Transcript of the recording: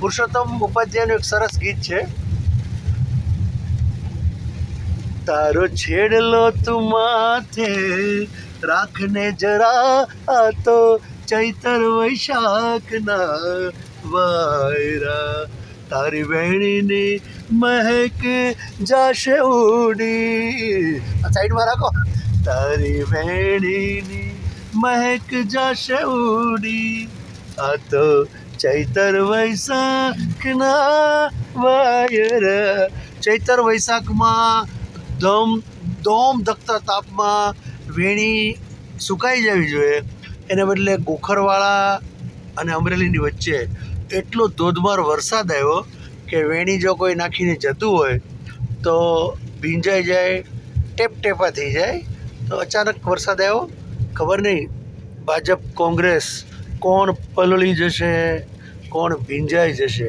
પુરુષોત્તમ ઉપાધ્યાયનું એક સરસ ગીત છે. તારો છેડલો તું માથે રાખને જરા આ તો ચૈતર વૈશાખના વાયરા. તારી વેણીની મહેક જાશે ઉડી. આ સાઈડમાં રાખો. તારી વેણીની મહેક જાશે ઉડી. આ તો ચૈતર વૈશાખના વાયર. ચૈતર વૈશાખમાં ધમ દોમ ધકતા તાપમાં વેણી સુકાઈ જવી જોઈએ. એને બદલે ગોખરવાળા અને અમરેલીની વચ્ચે એટલો ધોધમાર વરસાદ આવ્યો કે વેણી જો કોઈ નાખીને જતું હોય તો ભીંજાઈ જાય, ટેપ ટેપા થઈ જાય. તો અચાનક વરસાદ આવ્યો. ખબર નહીં ભાજપ, કોંગ્રેસ કોણ પલળી જશે? કોણ ભીંજાઈ જશે?